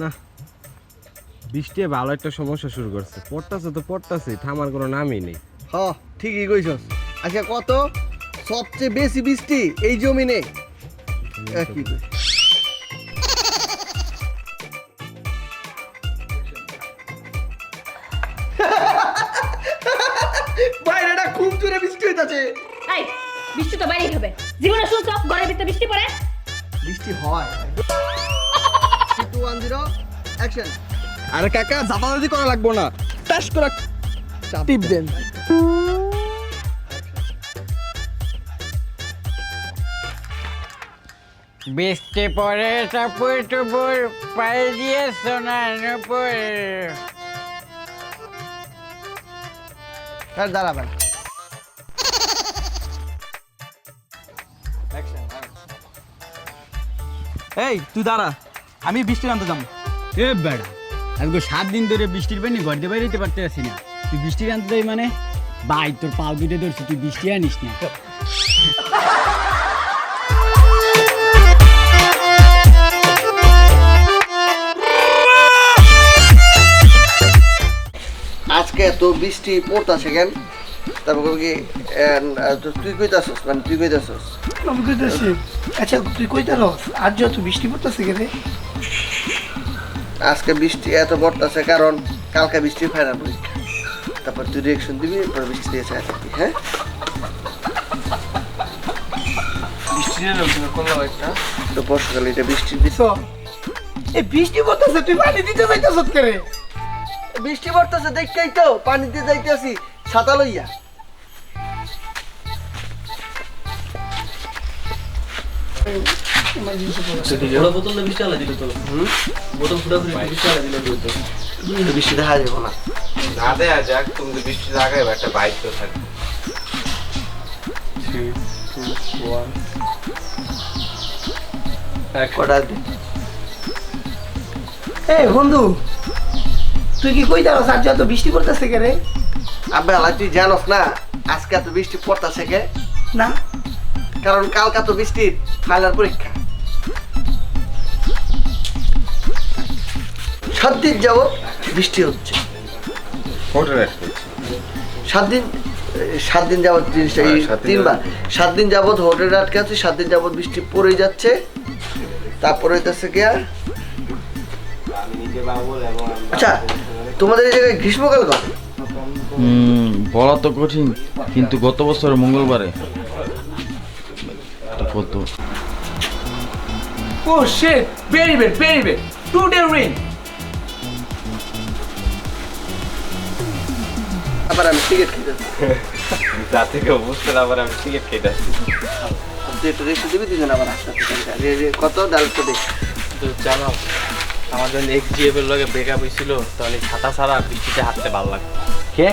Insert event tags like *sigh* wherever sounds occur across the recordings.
না বৃষ্টি ভালো একটা সমস্যা শুরু করছে। পড়তাছে তো পড়তাছে থামার কোনো নামই নেই। হ ঠিকই কইছস। আচ্ছা কত? সবচেয়ে বেশি বৃষ্টি এই জমিনে? একই *laughs* বাইরেটা খুব জোরে বৃষ্টি হইতাছে। এই বৃষ্টি তো বাইরেই হবে। জীবনে শুনছ ঘরের ভিতরে বৃষ্টি পড়ে। বৃষ্টি হয়। ওয়ান জিরো অ্যাকশন আরে কাকা জাপাদাদি করা লাগবো না। টাস করে টিপ দেন। বৃষ্টি পড়ে টাপুর টুপুর পায়ে দিয়ে সোনার নুপুর হ্যাঁ দাঁড়াবেন। এই তুই দাঁড়া। আমি বৃষ্টি আনতে যাব। এ বেড়া আজকে সাত দিন ধরে বৃষ্টির পানি ঘরতে বাইরেতে পারতে আসি না। তুই বৃষ্টি আনতে যাই মানে? ভাই তোর পাও দুটো ধরছি তুই বৃষ্টি আনিস না। আজকে তো বৃষ্টি পড়তাছে কেন? তারপর কি এন, আহ, তো তুই কইতাছস মানে তুই কইতাছস? আমি কইতাছি আচ্ছা তুই কইতা রস আজ যত বৃষ্টি পড়তেছে কে রে আজকে বৃষ্টি এত পড়তাছে কারণ কালকে বৃষ্টি ফাইনাল পরীক্ষা তারপর তুই রিয়েকশন দিবি পরে বৃষ্টি দিয়ে চাই থাকবি হ্যাঁ? তো বর্ষাকালে এটা বৃষ্টির দিন এই বৃষ্টি পড়তেছে তুই পানি দিতে যাইতাছ কে রে? বৃষ্টি পড়তেছে দেখতেই তো পানিতে যাইতেছি ছাতা লইয়া। বৃষ্টি দেখা যাব না। না দেয়া যাক তুমি তো বৃষ্টি একটা বাইক তো থাকবে এই বন্ধু তুই কি কই রস আজ যত বৃষ্টি পড়তেছে কে রে আব্বা আলা তুই জানোস না আজকে এত বৃষ্টি পড়তাছে কে? না। কারণ কালকা তো বৃষ্টির ফাইনাল পরীক্ষা। সাত দিন যাবত বৃষ্টি হচ্ছে। সাত দিন সাত দিন যাবত জিনিসটা এই হ্যাঁ, সাত দিন তিনবার। সাত দিন যাবত হোটেলে আটকে আছে সাত দিন যাবত বৃষ্টি পড়েই যাচ্ছে। তারপরে হইতেছে কি আর আচ্ছা তোমাদের এই জায়গায় গ্রীষ্মকাল কবে? বলা তো কঠিন কিন্তু গত বছর মঙ্গলবারে। কত ও shit very bad very bad today rain আবার আমি টিকিট খেতেছি যা থেকে বুঝতে না পারে আমি টিকিট কেটে আসছি তুই একটু রেখে দিবি দুজন আবার আস্তে কত ডাল তো জানো আমাদের এক্স জিএফ এর লগে ব্রেকআপ হয়েছিল তাহলে ছাতা ছাড়া বৃষ্টিতে হাঁটতে ভালো লাগে কে?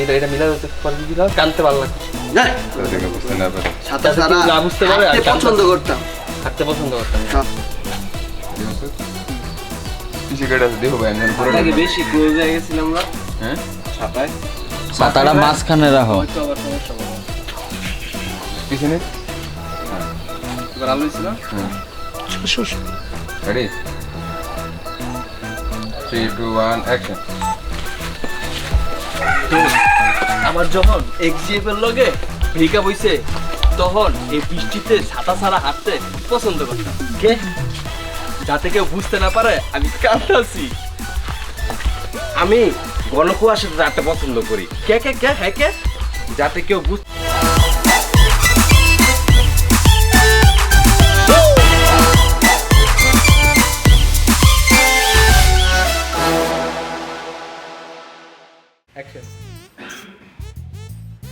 এটা এটা মিলা হতে পারবি কি দাও কানতে ভালো লাগে যাই না পারে। ছাতা ছাড়া বুঝতে পারে পছন্দ করতাম। হাঁটতে পছন্দ করতাম। কিসে দেখো ভাই আমি পুরো আগে বেশি ক্লোজ হয়ে গেছিলাম আমরা। হ্যাঁ? ছাতায় ছাতাটা মাঝখানে রাখো। হয়তো আবার সমস্যা হবে পিছনে? এবার আলো ছিল ready three two one action আমার যখন এক্স জিএফ এর লগে ব্রেকআপ হইছে তখন এই বৃষ্টিতে ছাতা ছাড়া হাঁটতে পছন্দ করতাম। কে? যাতে কেউ বুঝতে না পারে আমি কাঁদতাছি আমি ঘন কুয়াশাতে রাতটা পছন্দ করি। কে কে কে হ্যাঁ কে? যাতে কেউ বুঝ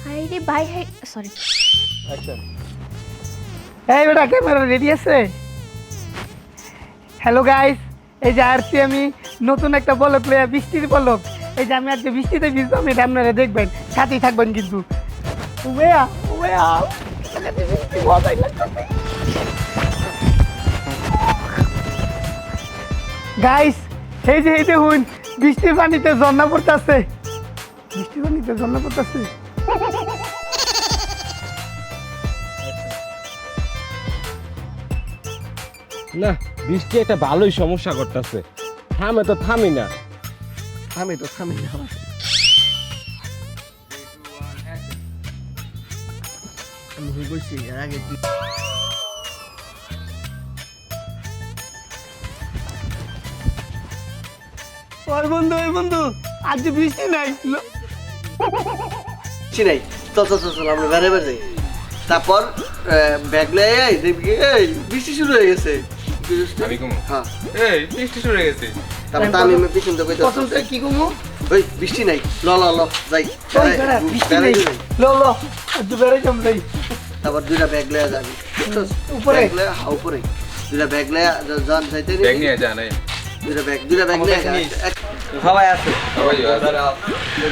হাই রে ভাই হাই সরি এই বেটা ক্যামেরা রেডি আছে? হ্যালো গাইস এই যে আসছি আমি নতুন একটা বলক লইয়া বৃষ্টির বলক। এই যে আমি আজকে বৃষ্টিতে ভিজতাম এটা আপনারা দেখবেন। সাথেই থাকবেন কিন্তু। উবেয়া উবেয়া। গাইস এই যে, এই দেখুন বৃষ্টির পানিতে ঝর্ণা পড়তেছে। বৃষ্টির পানিতে ঝর্ণা পড়তেছে। না বৃষ্টি একটা ভালোই সমস্যা করতেছে। থামে তো থামি না। থামে তো থামি না। আমি বলছি এর আগে ওই বন্ধু ওই বন্ধু আজ যে বৃষ্টি নাই। চিনাই চল চল চল চল আমরা বেড়ে বেড়ে তারপর ব্যাগ লয়ে বৃষ্টি শুরু হয়ে গেছে। আমি কমু হ্যাঁ। এই বৃষ্টি শুরু হয়ে গেছে। তারপর তো আমি পিছন তো কইতে প্রথম থেকে কি কমু ওই বৃষ্টি নাই। ল ল ল যাই। বৃষ্টি নেই। লো লো আজ বেড়ে যাম যাই। তারপর দুইটা ব্যাগ লয়ে যাবি। উপরে? হ্যাঁ উপরে। দুইটা ব্যাগ লয়ে যান যাইতে ব্যাগ নিয়ে যা নাই দুইটা ব্যাগ দুইটা ব্যাগ আমার লয়ে ব্যাগ নিস। এক সবাই আছে। সবাই আছে।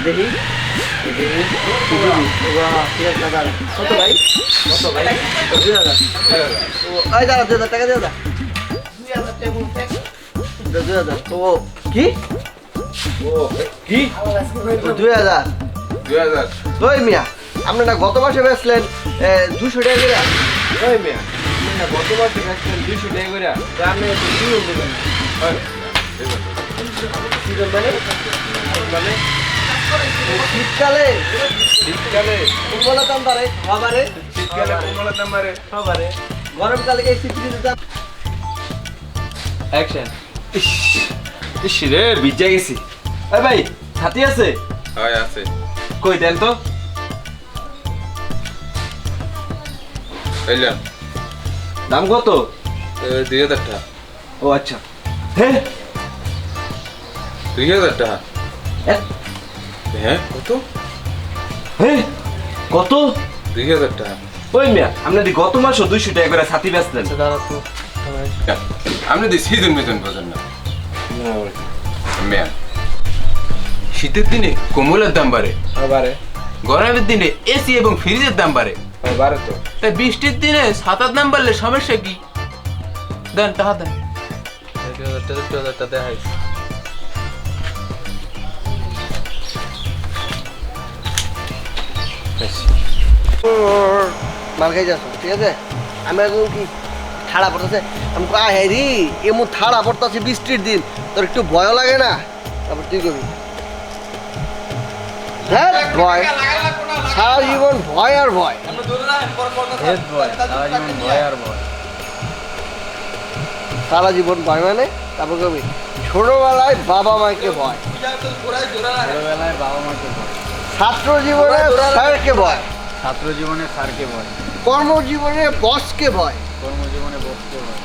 দেখি। দেখি। ঠিক আছে দাদা। কত ভাই? কত ভাই? দুই হাজার। ও, দাদা দুই হাজার টাকা দিয়ে দাদা দুই হাজার ও কি কি দুই হাজার দুই হাজার ওই মিয়া আপনারা গত মাসে বেচলেন দুশো টাকা করে। ওই মিয়া গত মাসে বেচলেন দুশো টাকা করে। আপনি কি বলবেন কি বলবেন মানে? শীতকালে? শীতকালে। কমলা দাম বাড়ে। খাবারে শীতকালে কমলার দাম বাড়ে। খাবারে গরমকালে এই শীতকালে? দাম অ্যাকশন ইস রে ভিজে গেছি। আরে ভাই ছাতি আছে? হয় আছে। কই দেন তো। এলাম দাম কত? দুই হাজার টাকা। ও আচ্ছা। হ্যাঁ দুই হাজার টাকা? হ্যাঁ কত? হ্যাঁ কত? দুই হাজার টাকা। ওই মিয়া আপনাদের গত মাসও দুইশো টাকা করে ছাতি বেচলেন আপনি তো সিজন বেতন বোঝেন না। ম্যাম শীতের দিনে কমলার দাম বাড়ে। বারে গরমের দিনে এসি এবং ফ্রিজের দাম বাড়ে। বারে তো। তাই বৃষ্টির দিনে সাতার দাম বাড়লে সমস্যা কি? দেন টাকা দেন। মাল খাই যাচ্ছ ঠিক আছে? আমি এখন কি? ঠাড়া পড়তেছে। আমি কই হ্যাঁ রি এমন ঠাড়া পড়তেছে বৃষ্টির দিন। তোর একটু ভয় লাগে না? তারপর তুই কবি। ধ্যাৎ, ভয়। সারা জীবন ভয় আর ভয়। সারা জীবন ভয় মানে? তারপর কবি ছোটবেলায় বাবা মাকে ভয়। ছোটবেলায় বাবা মাকে ভয়। ছাত্র জীবনে স্যারকে ভয়। ছাত্র জীবনে স্যারকে ভয়। কর্মজীবনে বসকে ভয়।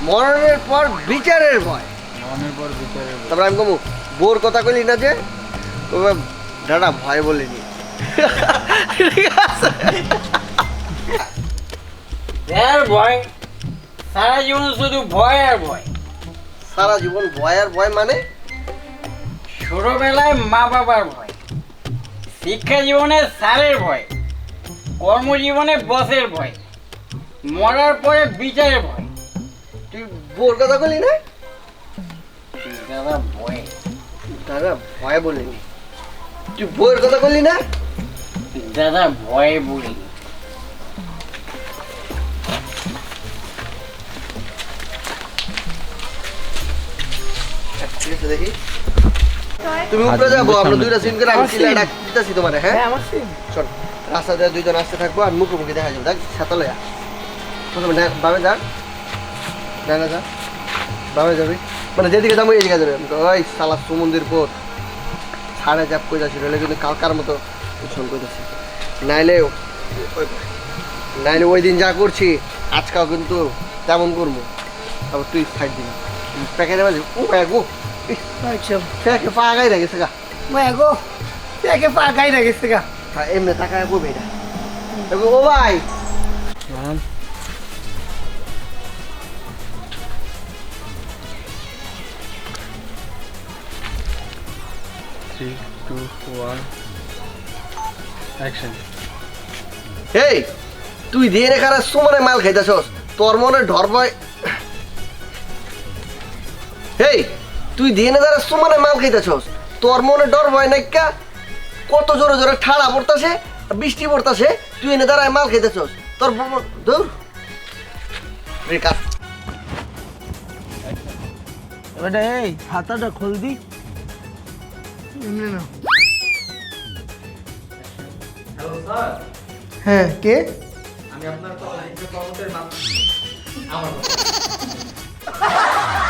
মরণের পর বিচারের ভয়। মনের পর তারপরে আমি কমু বোর কথা কইলি না যে? তবে দাদা ভয় বলিনি ঠিক আছে ভয় সারা জীবন শুধু ভয় আর ভয়। সারা জীবন ভয় আর ভয় মানে? ছোটবেলায় মা বাবার ভয় শিক্ষা জীবনে স্যারের ভয় কর্মজীবনে বসের ভয় মরার পরে বিচারের ভয়। বোর কথা কইলি না? দাদা ভয়। দাদা ভয় বলিনি। তুই বইয়ের কথা কইলি না? দাদা ভয়ে বলি দেখি। তুমি উপরে যাব আমরা দুইটা সিন করে আমি চিল্লা ডাক দিতেছি তোমারে হ্যাঁ? হ্যাঁ আমার সিন চল রাস্তা দিয়ে দুইজন আসতে থাকব আর মুখোমুখি দেখা যাব। দেখ সাতলে প্রথমে ডা- বামে যা ডানে যা বামে যাবি? মানে যেদিকে যাব এই দিকে যাবে ওই সালা সুমন্দির পর ছাড়ে চাপ কই যাচ্ছি? নইলে কিন্তু কালকার মতো উচ্ছল কই যাচ্ছি। নাইলে নাইলে ওই দিন যা করছি আজকাল কিন্তু তেমন করব। তারপর তুই ফাইট দিবি। প্যাকেটে বাজি ও গো! আচ্ছা। প্যাকে পাগাই রেখেছে গা। মায়া গো! একে পা গাই না গেছে গা এমনি টাকায় বলবে এটা। ও ভাই এই তুই দিয়ে রেখার সমানে মাল খাইতেছস? তোর মনে ঢর ভয় এই তুই দিয়ে নে দ্বারা সমানে মাল খাইতেছস। তোর মনে ডর ভয় নাই কা? কত জোরে জোরে ঠাড়া পড়তাছে বৃষ্টি পড়তাছে তুই এনে দাঁড়ায় মাল খাইতেছস। তোর দূর এই খাতাটা খোল দি। এমনি না হ্যাঁ কে? আমি আপনার মাত্র আমার *laughs*